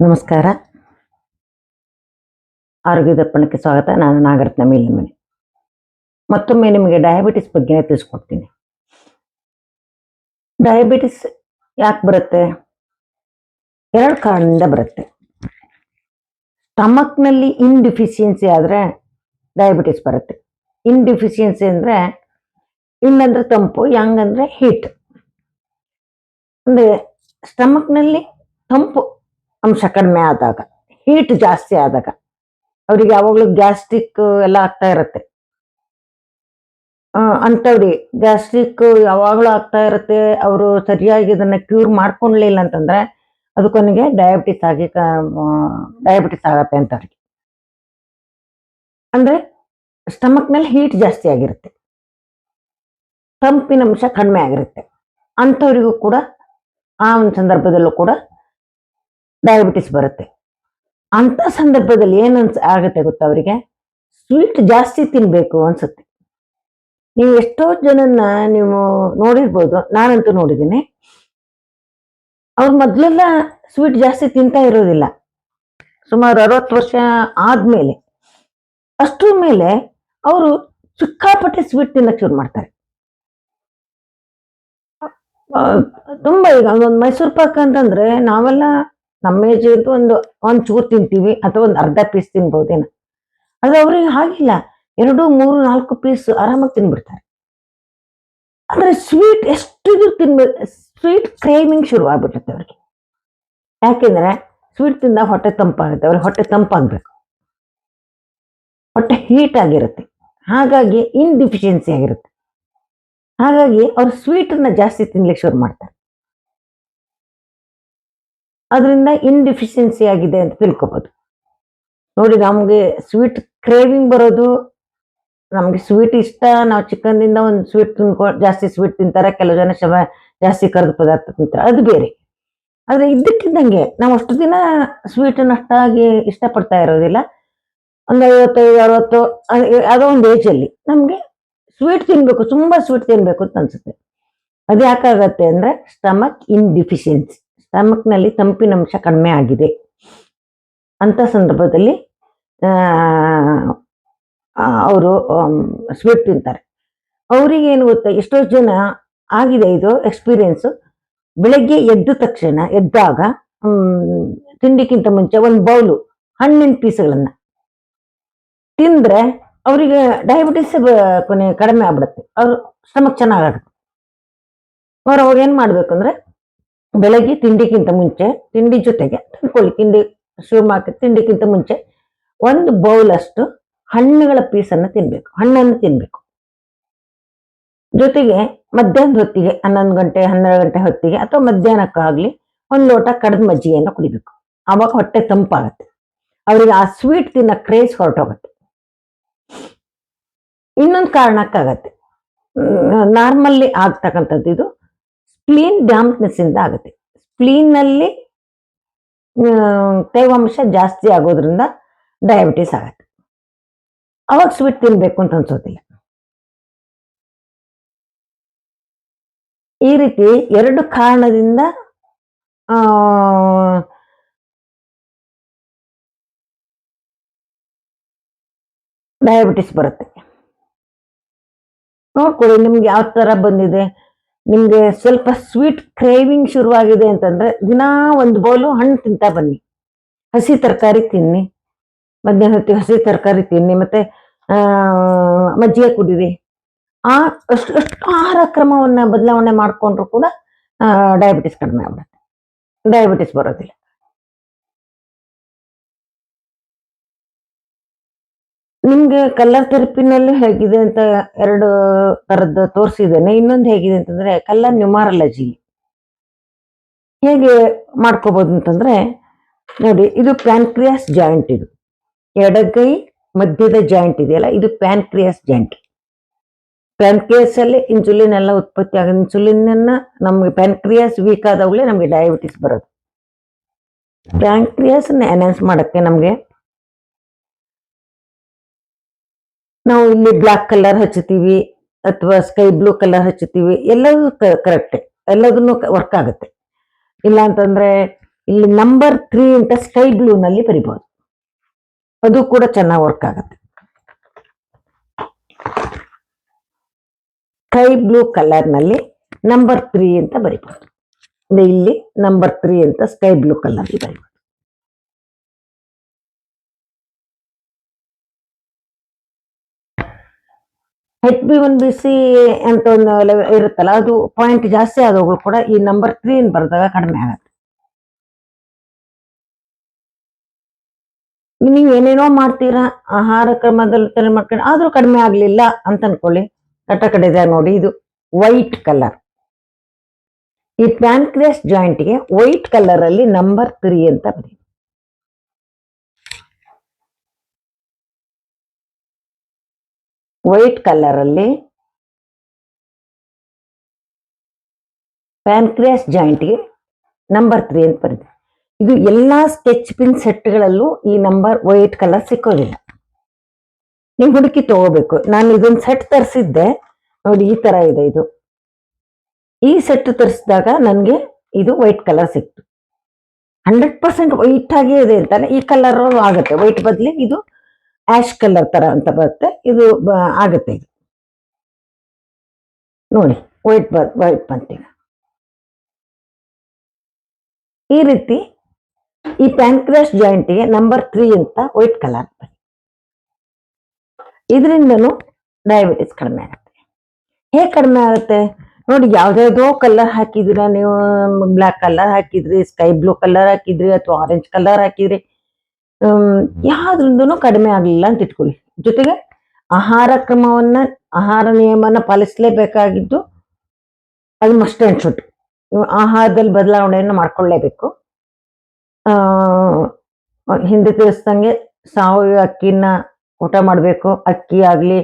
ನಮಸ್ಕಾರ. ಆರೋಗ್ಯ ದರ್ಪಣಕ್ಕೆ ಸ್ವಾಗತ. ನಾನು ನಾಗರತ್ನ ಮೇಲಿಮನೆ ಮತ್ತೊಮ್ಮೆ ನಿಮಗೆ ಡಯಾಬಿಟಿಸ್ ಬಗ್ಗೆ ತಿಳಿಸ್ಕೊಡ್ತೀನಿ. ಡಯಾಬಿಟಿಸ್ ಯಾಕೆ ಬರುತ್ತೆ? ಎರಡು ಕಾರಣದಿಂದ ಬರುತ್ತೆ. ಸ್ಟಮಕ್ನಲ್ಲಿ ಇನ್ಡಿಫಿಷಿಯನ್ಸಿ ಆದರೆ ಡಯಾಬಿಟಿಸ್ ಬರುತ್ತೆ. ಇನ್ಡಿಫಿಷಿಯನ್ಸಿ ಅಂದರೆ ಇಲ್ಲಂದ್ರೆ ತಂಪು, ಯಾಂಗ್ ಅಂದರೆ ಹೀಟ್ ಅಂದರೆ ಸ್ಟಮಕ್ನಲ್ಲಿ ತಂಪು ಅಂಶ ಕಡಿಮೆ ಆದಾಗ ಹೀಟ್ ಜಾಸ್ತಿ ಆದಾಗ, ಅವರಿಗೆ ಯಾವಾಗಲೂ ಗ್ಯಾಸ್ಟ್ರಿಕ್ ಎಲ್ಲ ಆಗ್ತಾ ಇರುತ್ತೆ. ಅಂಥವ್ರಿ ಗ್ಯಾಸ್ಟ್ರಿಕ್ ಯಾವಾಗಲೂ ಆಗ್ತಾ ಇರುತ್ತೆ, ಅವರು ಸರಿಯಾಗಿ ಇದನ್ನ ಕ್ಯೂರ್ ಮಾಡ್ಕೊಳ್ಲಿಲ್ಲ ಅಂತಂದ್ರೆ ಅದು ಕೊನೆಗೆ ಡಯಾಬಿಟಿಸ್ ಆಗಿ ಡಯಾಬಿಟಿಸ್ ಆಗತ್ತೆ ಅಂತ ಅವರಿಗೆ ಅಂದ್ರೆ ಸ್ಟಮಕ್ನಲ್ಲಿ ಹೀಟ್ ಜಾಸ್ತಿ ಆಗಿರುತ್ತೆ. ತಂಪಿನ ಅಂಶ ಕಡಿಮೆ ಆಗಿರುತ್ತೆ. ಅಂಥವ್ರಿಗೂ ಕೂಡ ಆ ಒಂದು ಸಂದರ್ಭದಲ್ಲೂ ಕೂಡ ಡಯಾಬಿಟಿಸ್ ಬರುತ್ತೆ. ಅಂತ ಸಂದರ್ಭದಲ್ಲಿ ಏನನ್ಸ್ ಆಗುತ್ತೆ ಗೊತ್ತಾ ಅವರಿಗೆ? ಸ್ವೀಟ್ ಜಾಸ್ತಿ ತಿನ್ಬೇಕು ಅನ್ಸುತ್ತೆ. ನೀವು ಎಷ್ಟೋ ಜನನ್ನ ನೀವು ನೋಡಿರ್ಬೋದು, ನಾನಂತೂ ನೋಡಿದ್ದೀನಿ. ಅವ್ರು ಮೊದಲೆಲ್ಲ ಸ್ವೀಟ್ ಜಾಸ್ತಿ ತಿಂತಾ ಇರೋದಿಲ್ಲ. ಸುಮಾರು ಅರವತ್ತು ವರ್ಷ ಆದಮೇಲೆ. ಅಷ್ಟರ ಮೇಲೆ ಅವರು ಸಿಕ್ಕಾಪಟ್ಟೆ ಸ್ವೀಟ್ ತಿನ್ನಕ್ಕೆ ಶುರು ಮಾಡ್ತಾರೆ. ತುಂಬಾ ಈಗ ಒಂದು ಮೈಸೂರು ಪಾಕ್ ಅಂತಂದ್ರೆ ನಾವೆಲ್ಲ ನಮ್ಮ ಏಜ್ ಒಂದು, ಒಂದ್ ಚೂರು ತಿಂತೀವಿ ಅಥವಾ ಒಂದು ಅರ್ಧ ಪೀಸ್ ತಿನ್ಬಹುದೇನ. ಆದ್ರೆ ಅವ್ರಿಗೆ ಹಾಗಿಲ್ಲ. ಎರಡು, ಮೂರು, ನಾಲ್ಕು ಪೀಸ್ ಆರಾಮಾಗಿ ತಿನ್ಬಿಡ್ತಾರೆ. ಅಂದ್ರೆ ಸ್ವೀಟ್ ಎಷ್ಟು ತಿನ್ಬೇಕು ಸ್ವೀಟ್ ಕ್ರೇವಿಂಗ್ ಶುರು ಆಗ್ಬಿಡುತ್ತೆ ಅವ್ರಿಗೆ. ಯಾಕೆಂದ್ರೆ ಸ್ವೀಟ್ ತಿಂದ ಹೊಟ್ಟೆ ತಂಪಾಗುತ್ತೆ. ಅವ್ರಿಗೆ ಹೊಟ್ಟೆ ತಂಪಾಗಬೇಕು. ಹೊಟ್ಟೆ ಹೀಟ್ ಆಗಿರುತ್ತೆ. ಹಾಗಾಗಿ ಇನ್ಡಿಫಿಷಿಯನ್ಸಿ ಆಗಿರುತ್ತೆ. ಹಾಗಾಗಿ ಅವ್ರು ಸ್ವೀಟನ್ನ ಜಾಸ್ತಿ ತಿನ್ಲಿಕ್ಕೆ ಶುರು ಮಾಡ್ತಾರೆ. ಅದರಿಂದ ಇನ್ಡಿಫಿಷಿಯನ್ಸಿ ಆಗಿದೆ ಅಂತ ತಿಳ್ಕೊಬೋದು. ನೋಡಿ, ನಮಗೆ ಸ್ವೀಟ್ ಕ್ರೇವಿಂಗ್ ಬರೋದು, ನಮಗೆ ಸ್ವೀಟ್ ಇಷ್ಟ, ನಾವು ಚಿಕನ್ನಿಂದ ಒಂದು ಸ್ವೀಟ್ ತಿನ್ಕೊ, ಜಾಸ್ತಿ ಸ್ವೀಟ್ ತಿಂತಾರೆ, ಕೆಲವು ಜನ ಶವ ಜಾಸ್ತಿ ಕರೆದ ಪದಾರ್ಥ ತಿಂತಾರೆ, ಅದು ಬೇರೆ. ಆದರೆ ಇದ್ದಕ್ಕಿದ್ದಂಗೆ ನಾವು ಅಷ್ಟು ದಿನ ಸ್ವೀಟನ್ನು ಅಷ್ಟಾಗಿ ಇಷ್ಟಪಡ್ತಾ ಇರೋದಿಲ್ಲ. ಒಂದು ಐವತ್ತೈದು, ಅರವತ್ತು ಯಾವುದೋ ಒಂದು ಏಜಲ್ಲಿ ನಮಗೆ ಸ್ವೀಟ್ ತಿನ್ಬೇಕು, ತುಂಬಾ ಸ್ವೀಟ್ ತಿನ್ಬೇಕು ಅಂತ ಅನ್ಸುತ್ತೆ. ಅದು ಯಾಕಾಗತ್ತೆ ಅಂದ್ರೆ ಸ್ಟಮಕ್ ಇನ್ಡಿಫಿಷಿಯನ್ಸಿ ಸ್ಟಮಕ್ನಲ್ಲಿ ತಂಪಿನಂಶ ಕಡಿಮೆ ಆಗಿದೆ. ಅಂತ ಸಂದರ್ಭದಲ್ಲಿ ಅವರು ಸ್ವೀಟ್ ತಿಂತಾರೆ. ಅವರಿಗೆ ಏನು ಗೊತ್ತಾ, ಎಷ್ಟೋ ಜನ ಆಗಿದೆ ಇದು ಎಕ್ಸ್ಪೀರಿಯನ್ಸ್ ಬೆಳಗ್ಗೆ ಎದ್ದ ತಕ್ಷಣ, ಎದ್ದಾಗ ತಿಂಡಿಕ್ಕಿಂತ ಮುಂಚೆ ಒಂದು ಬೌಲು ಹಣ್ಣಿನ ಪೀಸ್ಗಳನ್ನು ತಿಂದ್ರೆ ಅವರಿಗೆ ಡಯಾಬಿಟಿಸ್ ಕೊನೆ ಕಡಿಮೆ ಆಗ್ಬಿಡುತ್ತೆ. ಅವ್ರ ಸ್ಟಮಕ್ ಚೆನ್ನಾಗಾಗುತ್ತೆ. ಅವ್ರು ಅವಾಗ ಏನ್ ಮಾಡ್ಬೇಕು ಅಂದ್ರೆ ಬೆಳಗ್ಗೆ ತಿಂಡಿಗಿಂತ ಮುಂಚೆ, ತಿಂಡಿ ಜೊತೆಗೆ ತಿಳ್ಕೊಳ್ಳಿ ತಿಂಡಿ ಶುರು ಮಾಡಿ ತಿಂಡಿಗಿಂತ ಮುಂಚೆ ಒಂದು ಬೌಲ್ ಅಷ್ಟು ಹಣ್ಣುಗಳ ಪೀಸನ್ನು ತಿನ್ಬೇಕು. ಹಣ್ಣನ್ನು ತಿನ್ಬೇಕು. ಜೊತೆಗೆ ಮಧ್ಯಾಹ್ನದ ಹೊತ್ತಿಗೆ, ಹನ್ನೊಂದು ಗಂಟೆ, ಹನ್ನೆರಡು ಗಂಟೆ ಹೊತ್ತಿಗೆ ಅಥವಾ ಮಧ್ಯಾಹ್ನಕ್ಕಾಗ್ಲಿ ಒಂದು ಲೋಟ ಕಡದ ಮಜ್ಜಿಗೆಯನ್ನು ಕುಡಿಬೇಕು. ಆವಾಗ ಹೊಟ್ಟೆ ತಂಪಾಗತ್ತೆ. ಅವರಿಗೆ ಆ ಸ್ವೀಟ್ ತಿನ್ನ ಕ್ರೇಜ್ ಹೊರಟೋಗುತ್ತೆ. ಇನ್ನೊಂದು ಕಾರಣಕ್ಕಾಗತ್ತೆ. ನಾರ್ಮಲ್ಲಿ ಆಗ್ತಕ್ಕಂಥದ್ದು ಇದು ಸ್ಪ್ಲೀನ್ ಡ್ಯಾಮ್ನೆಸ್ ಇಂದ ಆಗುತ್ತೆ. ಸ್ಪ್ಲೀನ್ನಲ್ಲಿ ಆಮ್, ತೇವಾಂಶ ಜಾಸ್ತಿ ಆಗೋದ್ರಿಂದ ಡಯಾಬಿಟಿಸ್ ಆಗತ್ತೆ. ಅವಾಗ ಸ್ವೀಟ್ ತಿನ್ಬೇಕು ಅಂತ ಅನ್ಸೋದಿಲ್ಲ. ಈ ರೀತಿ ಎರಡು ಕಾರಣದಿಂದ ಡಯಾಬಿಟಿಸ್ ಬರುತ್ತೆ. ನೋಡ್ಕೊಳ್ಳಿ ನಿಮ್ಗೆ ಯಾವ ತರ ಬಂದಿದೆ. ನಿಮಗೆ ಸ್ವಲ್ಪ ಸ್ವೀಟ್ ಕ್ರೇವಿಂಗ್ ಶುರುವಾಗಿದೆ ಅಂತಂದ್ರೆ ದಿನಾ ಒಂದು ಬೌಲು ಹಣ್ಣು ತಿಂತಾ ಬನ್ನಿ. ಹಸಿ ತರಕಾರಿ ತಿನ್ನಿ. ಮಧ್ಯಾಹ್ನ ಹೊತ್ತಿಗೆ ಹಸಿ ತರಕಾರಿ ತಿನ್ನಿ. ಮತ್ತೆ ಮಜ್ಜಿಗೆ ಕುಡೀರಿ. ಆ, ಅಷ್ಟು ಅಷ್ಟು ಆಹಾರ ಕ್ರಮವನ್ನ ಬದಲಾವಣೆ ಮಾಡಿಕೊಂಡ್ರು ಕೂಡ ಡಯಾಬಿಟಿಸ್ ಕಡಿಮೆ ಆಗ್ಬಿಡುತ್ತೆ. ಡಯಾಬಿಟಿಸ್ ಬರೋದಿಲ್ಲ. ನಿಮ್ಗೆ ಕಲರ್ ಥೆರಪಿನಲ್ಲಿ ಹೇಗಿದೆ ಅಂತ ಎರಡು ತರದ್ದು ತೋರಿಸಿದ್ದೇನೆ. ಇನ್ನೊಂದು ಹೇಗಿದೆ ಅಂತಂದ್ರೆ ಕಲರ್ ನ್ಯೂಮಾರಲಜಿ ಹೇಗೆ ಮಾಡ್ಕೋಬಹುದು ಅಂತಂದ್ರೆ, ನೋಡಿ, ಇದು ಪ್ಯಾನ್ಕ್ರಿಯಾಸ್ ಜಾಯಿಂಟ್ ಇದು. ಎಡಗೈ ಮಧ್ಯದ ಜಾಯಿಂಟ್ ಇದೆಯಲ್ಲ, ಇದು ಪ್ಯಾನ್ಕ್ರಿಯಾಸ್ ಜಾಯಿಂಟ್ ಪ್ಯಾನ್ಕ್ರಿಯಾಸ್ ಅಲ್ಲಿ ಇನ್ಸುಲಿನ್ ಎಲ್ಲ ಉತ್ಪತ್ತಿ ಆಗ ಇನ್ಸುಲಿನ್ ನಮ್ಗೆ ಪ್ಯಾನ್ಕ್ರಿಯಾಸ್ ವೀಕ್ ಆದಾಗಲೇ ನಮ್ಗೆ ಡಯಾಬಿಟಿಸ್ ಬರೋದು. ಪ್ಯಾನ್ಕ್ರಿಯಾಸ್ ಎನ್ಹಾನ್ಸ್ ಮಾಡಕ್ಕೆ ನಮ್ಗೆ ನಾವು ಇಲ್ಲಿ ಬ್ಲಾಕ್ ಕಲರ್ ಹಚ್ಚುತ್ತೀವಿ ಅಥವಾ ಸ್ಕೈ ಬ್ಲೂ ಕಲರ್ ಹಚ್ಚುತ್ತೀವಿ ಎಲ್ಲದೂ ಕರೆಕ್ಟ್ ಎಲ್ಲದನ್ನು ವರ್ಕ್ ಆಗುತ್ತೆ. ಇಲ್ಲ ಅಂತಂದ್ರೆ ಇಲ್ಲಿ ನಂಬರ್ ತ್ರೀ ಅಂತ ಸ್ಕೈ ಬ್ಲೂನಲ್ಲಿ ಬರಿಬಹುದು ಅದು ಕೂಡ ಚೆನ್ನಾಗಿ ವರ್ಕ್ ಆಗುತ್ತೆ. ಸ್ಕೈ ಬ್ಲೂ ಕಲರ್ನಲ್ಲಿ ನಂಬರ್ ತ್ರೀ ಅಂತ ಬರಿಬಹುದು ಅಂದ್ರೆ ಇಲ್ಲಿ ನಂಬರ್ ತ್ರೀ ಅಂತ sky blue colour ಬರಿಬಹುದು H B one B C ಅಂತ ಒಂದು ಇರುತ್ತಲ್ಲ, ಅದು ಪಾಯಿಂಟ್ ಜಾಸ್ತಿ ಆದವುಗಳು ಕೂಡ ಈ ನಂಬರ್ ತ್ರೀ ಬರೆದಾಗ ಕಡಿಮೆ ಆಗುತ್ತೆ. ನೀವು ಏನೇನೋ ಮಾಡ್ತೀರಾ, ಆಹಾರ ಕ್ರಮದಲ್ಲಿ ತಲೆ ಮಾಡ್ಕೊಂಡು ಆದರೂ ಕಡಿಮೆ ಆಗಲಿಲ್ಲ ಅಂತ ಅನ್ಕೊಳ್ಳಿ. ಕಟ್ಟ ಕಡೆ ಇದೆ ನೋಡಿ, ಇದು ವೈಟ್ ಕಲರ್ ಈ ಪ್ಯಾನ್ಕ್ರಿಯಸ್ ಜಾಯಿಂಟ್ಗೆ ವೈಟ್ ಕಲರ್ ಅಲ್ಲಿ ನಂಬರ್ ತ್ರೀ ಅಂತ ಬರೀ. ವೈಟ್ ಕಲರ್ ಅಲ್ಲಿ ಪ್ಯಾನ್ಕ್ರಿಯಾಸ್ ಜಾಯಿಂಟ್ಗೆ ನಂಬರ್ ತ್ರೀ ಅಂತ ಬರುತ್ತೆ ಇದು ಎಲ್ಲಾ ಸ್ಕೆಚ್ ಪಿನ್ ಸೆಟ್ಗಳಲ್ಲೂ ಈ ನಂಬರ್ ವೈಟ್ ಕಲರ್ ಸಿಕ್ಕೋದಿಲ್ಲ. ನೀವು ಹುಡುಕಿ ತಗೋಬೇಕು. ನಾನು ಇದೊಂದು ಸೆಟ್ ತರಿಸಿದ್ದೆ. ನೋಡಿ, ಈ ತರ ಇದೆ ಇದು. ಈ ಸೆಟ್ ತರಿಸಿದಾಗ ನನಗೆ ಇದು ವೈಟ್ ಕಲರ್ ಸಿಕ್ತು. ಹಂಡ್ರೆಡ್ ಪರ್ಸೆಂಟ್ ವೈಟ್ ಆಗೇ ಇದೆ ಅಂತಾನೆ ಈ ಕಲರ್ ಆಗುತ್ತೆ. ವೈಟ್ ಬದಲಿ ಇದು ಆಶ್ ಕಲರ್ ತರ ಅಂತ ಬರುತ್ತೆ. ಇದು ಆಗುತ್ತೆ ಇದು. ನೋಡಿ, ವೈಟ್ ಬ, ವೈಟ್ ಬಂತೀಗ ಈ ರೀತಿ ಈ ಪ್ಯಾಂಕ್ರಾಸ್ ಜಾಯಿಂಟಿಗೆ ನಂಬರ್ ತ್ರೀ ಅಂತ ವೈಟ್ ಕಲರ್ ಇದರಿಂದನೂ ಡಯಾಬಿಟಿಸ್ ಕಡಿಮೆ ಆಗುತ್ತೆ. ಹೇಗೆ ಕಡಿಮೆ ಆಗುತ್ತೆ? ನೋಡಿ ಯಾವ್ದಾವ್ದೋ ಕಲರ್ ಹಾಕಿದ್ರ ನೀವು ಬ್ಲ್ಯಾಕ್ ಕಲರ್ ಹಾಕಿದ್ರಿ, ಸ್ಕೈ ಬ್ಲೂ ಕಲರ್ ಹಾಕಿದ್ರಿ ಅಥವಾ ಆರೆಂಜ್ ಕಲರ್ ಹಾಕಿದ್ರಿ. ಯಾವ್ದ್ರಿಂದನೂ ಕಡಿಮೆ ಆಗಲಿಲ್ಲ ಅಂತ ಇಟ್ಕೊಳ್ಳಿ. ಜೊತೆಗೆ ಆಹಾರ ಕ್ರಮವನ್ನ, ಆಹಾರ ನಿಯಮನ ಪಾಲಿಸಲೇಬೇಕಾಗಿದ್ದು ಅದು ಮಸ್ಟ್ ಅಂಡ್ ಶುಡ್ ಆಹಾರದಲ್ಲಿ ಬದಲಾವಣೆಯನ್ನು ಮಾಡ್ಕೊಳ್ಳೇಬೇಕು. ಹಿಂದೆ ತಿಳಿಸ್ದಂಗೆ ಸಾವಯವ ಅಕ್ಕಿನ ಊಟ ಮಾಡಬೇಕು. ಅಕ್ಕಿ ಆಗಲಿ,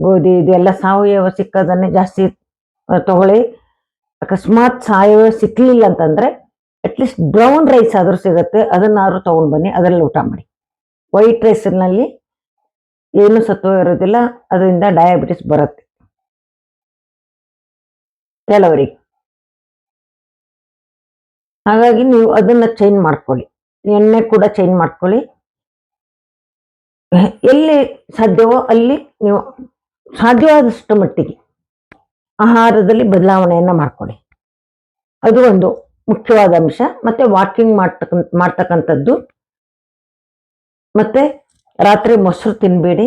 ಗೋಧಿ ಇದೆಲ್ಲ ಸಾವಯವ ಸಿಕ್ಕದನ್ನೇ ಜಾಸ್ತಿ ತಗೊಳ್ಳಿ. ಅಕಸ್ಮಾತ್ ಸಾವಯವ ಸಿಕ್ಕಲಿಲ್ಲ ಅಂತಂದ್ರೆ ಅಟ್ಲೀಸ್ಟ್ ಬ್ರೌನ್ ರೈಸ್ ಆದರೂ ಸಿಗುತ್ತೆ, ಅದನ್ನಾದ್ರೂ ತಗೊಂಡ್ ಬನ್ನಿ, ಅದರಲ್ಲಿ ಊಟ ಮಾಡಿ. ವೈಟ್ ರೈಸ್ನಲ್ಲಿ ಏನು ಸತ್ವ ಇರೋದಿಲ್ಲ, ಅದರಿಂದ ಡಯಾಬಿಟಿಸ್ ಬರುತ್ತೆ. ಕೆಲವರಿಗೆ. ಹಾಗಾಗಿ ನೀವು ಅದನ್ನ ಚೇಂಜ್ ಮಾಡ್ಕೊಳ್ಳಿ. ಎಣ್ಣೆ ಕೂಡ ಚೇಂಜ್ ಮಾಡ್ಕೊಳ್ಳಿ. ಎಲ್ಲಿ ಸಾಧ್ಯವೋ ಅಲ್ಲಿ ನೀವು ಸಾಧ್ಯವಾದಷ್ಟು ಮಟ್ಟಿಗೆ ಆಹಾರದಲ್ಲಿ ಬದಲಾವಣೆಯನ್ನು ಮಾಡ್ಕೊಳ್ಳಿ. ಅದು ಒಂದು. ಮುಖ್ಯವಾದ ಅಂಶ, ಮತ್ತೆ ವಾಕಿಂಗ್ ಮಾಡ್ತಕ್ಕ ಮಾಡ್ತಕ್ಕಂಥದ್ದು ಮತ್ತೆ ರಾತ್ರಿ ಮೊಸರು ತಿನ್ನಬೇಡಿ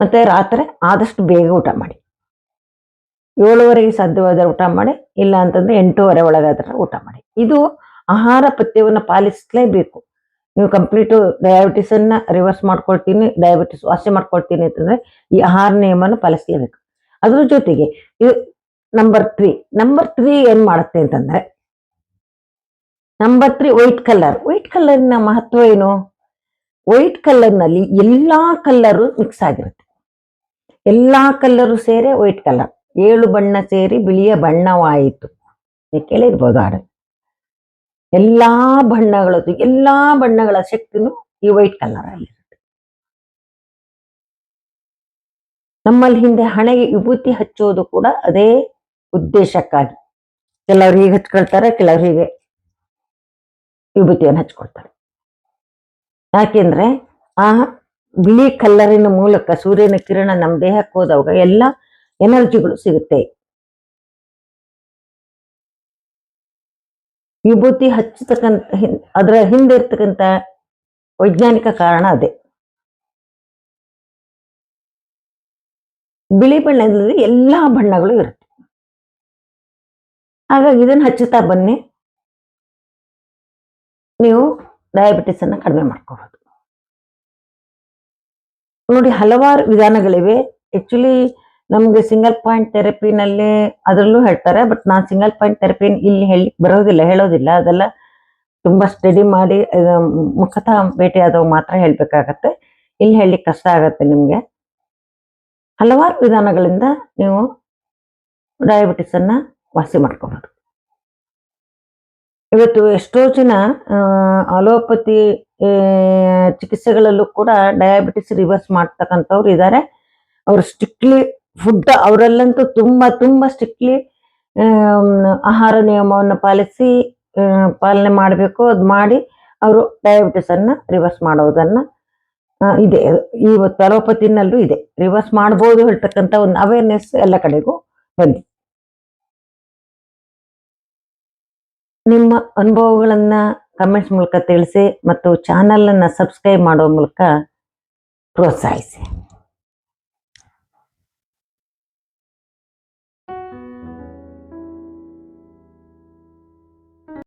ಮತ್ತೆ ರಾತ್ರಿ ಆದಷ್ಟು ಬೇಗ ಊಟ ಮಾಡಿ. ಏಳುವರೆಗೆ ಸಾಧ್ಯವಾದರೆ ಊಟ ಮಾಡಿ, ಇಲ್ಲ ಅಂತಂದ್ರೆ ಎಂಟೂವರೆ ಒಳಗಾದ್ರೆ ಊಟ ಮಾಡಿ. ಇದು ಆಹಾರ ಪಥ್ಯವನ್ನು ಪಾಲಿಸಲೇಬೇಕು. ನೀವು ಕಂಪ್ಲೀಟು ಡಯಾಬಿಟಿಸ್ ಅನ್ನ ರಿವರ್ಸ್ ಮಾಡ್ಕೊಳ್ತೀನಿ ಡಯಾಬಿಟಿಸ್ ವಾಸಿ ಮಾಡ್ಕೊಳ್ತೀನಿ ಅಂತಂದ್ರೆ ಈ ಆಹಾರ ನಿಯಮನ ಪಾಲಿಸಲೇಬೇಕು. ಅದ್ರ ಜೊತೆಗೆ, ಇದು ನಂಬರ್ ತ್ರೀ ನಂಬರ್ ತ್ರೀ ಏನು ಮಾಡುತ್ತೆ ಅಂತಂದ್ರೆ number three white colour white ಕಲರ್ನ ಮಹತ್ವ ಏನು? ವೈಟ್ ಕಲರ್ನಲ್ಲಿ ಎಲ್ಲ ಕಲ್ಲರು ಮಿಕ್ಸ್ ಆಗಿರುತ್ತೆ. ಎಲ್ಲ ಕಲ್ಲರು ಸೇರಿ ವೈಟ್ ಕಲರ್ ಏಳು ಬಣ್ಣ ಸೇರಿ ಬಿಳಿಯ ಬಣ್ಣವಾಯಿತು. ಕೇಳಿರ್ಬೋದು ಆಡ ಎಲ್ಲ ಬಣ್ಣಗಳದ್ದು, ಎಲ್ಲ ಬಣ್ಣಗಳ ಶಕ್ತಿನೂ ಈ ವೈಟ್ ಕಲರ್ ಆಗಿರುತ್ತೆ ನಮ್ಮಲ್ಲಿ ಹಿಂದೆ ಹಣೆಗೆ ವಿಭೂತಿ ಹಚ್ಚೋದು ಕೂಡ ಅದೇ ಉದ್ದೇಶಕ್ಕಾಗಿ. ಕೆಲವರು ಹೀಗೆ ಹಚ್ಕೊಳ್ತಾರೆ, ಕೆಲವರು ಹೀಗೆ ವಿಭೂತಿಯನ್ನು ಹಚ್ಕೊಳ್ತಾರೆ. ಯಾಕೆಂದ್ರೆ ಆ ಬಿಳಿ ಕಲ್ಲರಿನ ಮೂಲಕ ಸೂರ್ಯನ ಕಿರಣ ನಮ್ಮ ದೇಹಕ್ಕೆ ಹೋದವಾಗ ಎಲ್ಲ ಎನರ್ಜಿಗಳು ಸಿಗುತ್ತೆ. ವಿಭೂತಿ ಹಚ್ಚತಕ್ಕಂತ ಹಿಂ- ಅದರ ಹಿಂದೆ ಇರ್ತಕ್ಕಂಥ ವೈಜ್ಞಾನಿಕ ಕಾರಣ ಅದೇ. ಬಿಳಿ ಬಣ್ಣದಲ್ಲಿ ಎಲ್ಲಾ ಬಣ್ಣಗಳು ಇರುತ್ತೆ. ಹಾಗಾಗಿ ಇದನ್ನು ಹಚ್ಚುತ್ತಾ ಬನ್ನಿ. ನೀವು ಡಯಾಬಿಟಿಸ್ ಅನ್ನ ಕಡಿಮೆ ಮಾಡ್ಕೋಬಹುದು ನೋಡಿ ಹಲವಾರು ವಿಧಾನಗಳಿವೆ. ಆ್ಯಕ್ಚುಲಿ ನಮ್ಗೆ ಸಿಂಗಲ್ ಪಾಯಿಂಟ್ ಥೆರಪಿನಲ್ಲಿ ಅದರಲ್ಲೂ ಹೇಳ್ತಾರೆ ಬಟ್ ನಾನು ಸಿಂಗಲ್ ಪಾಯಿಂಟ್ ಥೆರಪಿ ಇಲ್ಲಿ ಹೇಳಿ, ಬರೋದಿಲ್ಲ, ಹೇಳೋದಿಲ್ಲ. ಅದೆಲ್ಲ ತುಂಬಾ ಸ್ಟಡಿ ಮಾಡಿ ಮುಖತಃ ಭೇಟಿಯಾದವು ಮಾತ್ರ ಹೇಳಬೇಕಾಗತ್ತೆ. ಇಲ್ಲಿ ಹೇಳಲಿಕ್ಕೆ ಕಷ್ಟ ಆಗತ್ತೆ ನಿಮಗೆ. ಹಲವಾರು ವಿಧಾನಗಳಿಂದ ನೀವು ಡಯಾಬಿಟಿಸ್ ಅನ್ನ ವಾಸಿ ಮಾಡ್ಕೋಬಹುದು ಇವತ್ತು ಎಷ್ಟೋ ಜನ ಅಲೋಪತಿ ಚಿಕಿತ್ಸೆಗಳಲ್ಲೂ ಕೂಡ ಡಯಾಬಿಟಿಸ್ ರಿವರ್ಸ್ ಮಾಡ್ತಕ್ಕಂಥವ್ರು ಇದ್ದಾರೆ ಅವರು ಸ್ಟ್ರಿಕ್ಟ್ಲಿ ಫುಡ್ ಅವರಲ್ಲಂತೂ ತುಂಬಾ ತುಂಬಾ ಸ್ಟ್ರಿಕ್ಟ್ಲಿ ಆಹಾರ ನಿಯಮವನ್ನು ಪಾಲಿಸಿ ಪಾಲನೆ ಮಾಡಬೇಕು. ಅದು ಮಾಡಿ ಅವರು ಡಯಾಬಿಟಿಸ್ ಅನ್ನ ರಿವರ್ಸ್ ಮಾಡೋದನ್ನ ಇದೆ. ಇವತ್ತು ಅಲೋಪತಿನಲ್ಲೂ ಇದೆ. ರಿವರ್ಸ್ ಮಾಡ್ಬೋದು ಹೇಳ್ತಕ್ಕಂಥ ಒಂದು ಅವೇರ್ನೆಸ್ ಎಲ್ಲ ಕಡೆಗೂ ಬಂದಿದೆ. ನಿಮ್ಮ ಅನುಭವಗಳನ್ನು ಕಮೆಂಟ್ಸ್ ಮೂಲಕ ತಿಳಿಸಿ ಮತ್ತು ಚಾನಲನ್ನು ಸಬ್ಸ್ಕ್ರೈಬ್ ಮಾಡೋ ಮೂಲಕ ಪ್ರೋತ್ಸಾಹಿಸಿ.